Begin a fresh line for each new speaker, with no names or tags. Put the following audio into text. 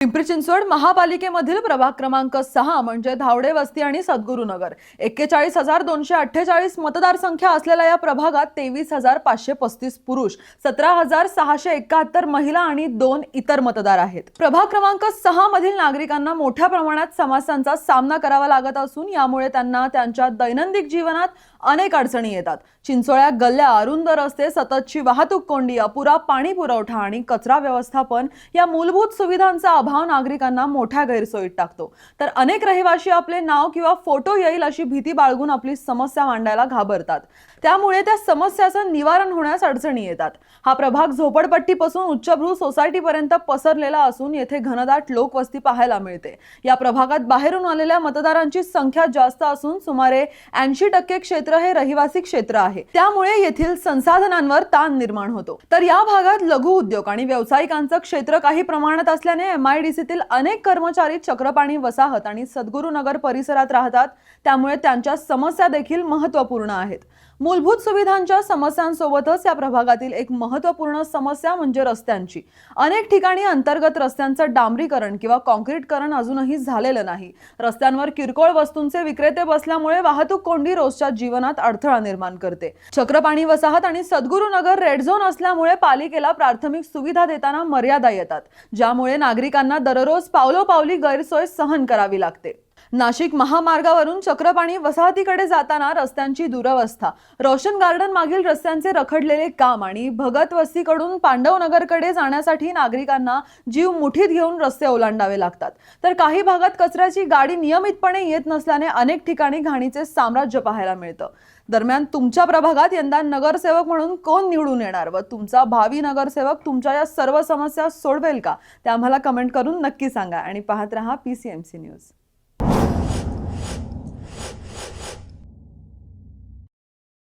पिंपरी चिंचवड महापालिकेमधील प्रभाग क्रमांक सहा म्हणजे धावडे वस्ती आणि सद्गुरुनगर. एक्केचाळीस हजार दोनशे अठ्ठेचाळीस मतदारसंख्या असलेल्या या प्रभागात तेवीस हजार पाचशे पस्तीस पुरुष सतरा हजार सहाशे एकाहत्तर महिला आणि दोन इतर मतदार आहेत. प्रभाग क्रमांक सहा मधील नागरिकांना मोठ्या प्रमाणात समस्यांचा सामना करावा लागत असून यामुळे त्यांना त्यांच्या दैनंदिन जीवनात अनेक अडचणी येतात. चिंचोळ्या गल्ल्या अरुंद रस्ते सततची वाहतूक कोंडी अपुरा पाणी पुरवठा आणि कचरा व्यवस्थापन या मूलभूत सुविधांचा अभाव नागरिकांना मोठ्या गैरसोयीत टाकतो. तर अनेक रहिवासी आपले नाव किंवा फोटो येईल अशी भीती बाळगून आपली समस्या मांडायला घाबरतात. त्यामुळे त्या समस्याचं निवारण होण्यास अडचणी येतात. हा प्रभाग झोपडपट्टीपासून उच्चभ्रू सोसायटीपर्यंत पसरलेला असून येथे घनदाट लोकवस्ती पाहायला मिळते. या प्रभागात बाहेरून आलेल्या मतदारांची संख्या जास्त असून सुमारे ऐंशी टक्के क्षेत्र हे रहिवासी क्षेत्र आहे. त्यामुळे येथील संसाधनांवर ताण निर्माण होतो. तर या भागात लघु उद्योग आणि व्यावसायिकांचं क्षेत्र काही प्रमाणात असल्याने एमआयडीसीतील अनेक कर्मचारी चक्रपाणी वसाहत आणि सद्गुरुनगर परिसरात राहतात. त्यामुळे त्यांच्या समस्या देखील महत्त्वपूर्ण आहेत. मूलभूत सुविधांच्या समस्यांसोबतच या प्रभागातील एक महत्त्वपूर्ण समस्या म्हणजे रस्त्यांची. अनेक ठिकाणी अंतर्गत रस्त्यांचं डांबरीकरण किंवा कॉन्क्रीटकरण अजूनही झालेलं नाही. रस्त्यांवर किरकोळ वस्तूंचे विक्रेते बसल्यामुळे वाहतूक कोंडी रोजच्या जीवनात अडथळा निर्माण करते. चक्रपाणी वसाहत आणि सद्गुरुनगर रेड झोन असल्यामुळे पालिकेला प्राथमिक सुविधा देताना मर्यादा येतात ज्यामुळे नागरिकांना दररोज पावलोपावली गैरसोय सहन करावी लागते. नाशिक महामार्गावरून चक्रपाणी वसाहतीकडे जाताना रस्त्यांची दुरवस्था. रोशन गार्डन मागील रस्त्यांचे रखडलेले काम आणि भगत वस्तीकडून पांडवनगरकडे जाण्यासाठी नागरिकांना जीव मुठीत घेऊन रस्ते ओलांडावे लागतात. तर काही भागात कचऱ्याची गाडी नियमितपणे येत नसल्याने अनेक ठिकाणी घाणीचे साम्राज्य पाहायला मिळतं. दरम्यान तुमच्या प्रभागात यंदा नगरसेवक म्हणून कोण निवडून येणार व तुमचा भावी नगरसेवक तुमच्या या सर्व समस्या सोडवेल का? ते आम्हाला कमेंट करून नक्की सांगा आणि पाहत रहा P C M C news you